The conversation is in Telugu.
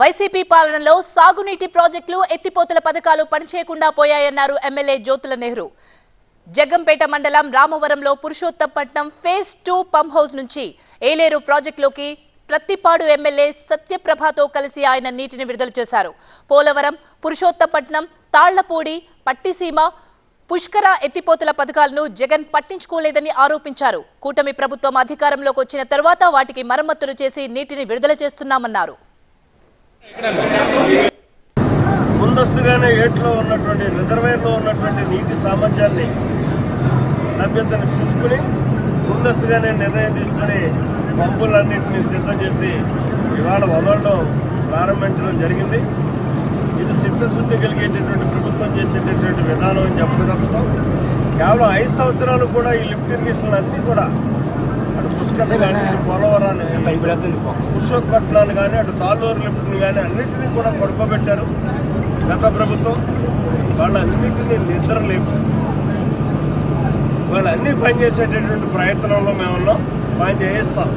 వైసీపీ పాలనలో సాగునీటి ప్రాజెక్టులు ఎత్తిపోతల పథకాలు పనిచేయకుండా పోయాయన్నారు ఎమ్మెల్యే జ్యోతుల నెహ్రూ. జగ్గంపేట మండలం రామవరంలో Purushottapatnam phase two pump house నుంచి ఏలేరు ప్రాజెక్టులోకి ప్రత్తిపాడు ఎమ్మెల్యే సత్యప్రభతో కలిసి ఆయన నీటిని విడుదల చేశారు. పోలవరం పురుషోత్తపట్నం తాళ్ళపూడి పట్టిసీమ పుష్కర ఎత్తిపోతల పథకాలను జగన్ పట్టించుకోలేదని ఆరోపించారు. కూటమి ప్రభుత్వం అధికారంలోకి వచ్చిన తర్వాత వాటికి మరమ్మతులు చేసి నీటిని విడుదల చేస్తున్నామన్నారు. ముందస్తుగానే ఏట్లో ఉన్నటువంటి రిజర్వేర్లో ఉన్నటువంటి నీటి సామర్థ్యాన్ని లభ్యతను చూసుకుని ముందస్తుగానే నిర్ణయం తీసుకొని పంపులన్నింటినీ సిద్ధం చేసి ఇవాళ వదలడం ప్రారంభించడం జరిగింది. ఇది సిద్ధశుద్ధి కలిగేటటువంటి ప్రభుత్వం చేసేటటువంటి విధానం అని చెప్పక కేవలం ఐదు సంవత్సరాలు కూడా ఈ లిఫ్ట్ ఇరిగేషన్లు అన్నీ కూడా పుష్కర్ కానీ పోలవరాన్ని కానీ అటు తాళ్ళూరు లిఫ్ట్ని కానీ అన్నింటినీ కూడా పడుకోబెట్టారు గత ప్రభుత్వం. వాళ్ళన్నింటినీ నిద్ర లేపు వాళ్ళు అన్నీ పనిచేసేటటువంటి ప్రయత్నంలో మేము ఉన్నాం పని చేయిస్తాం.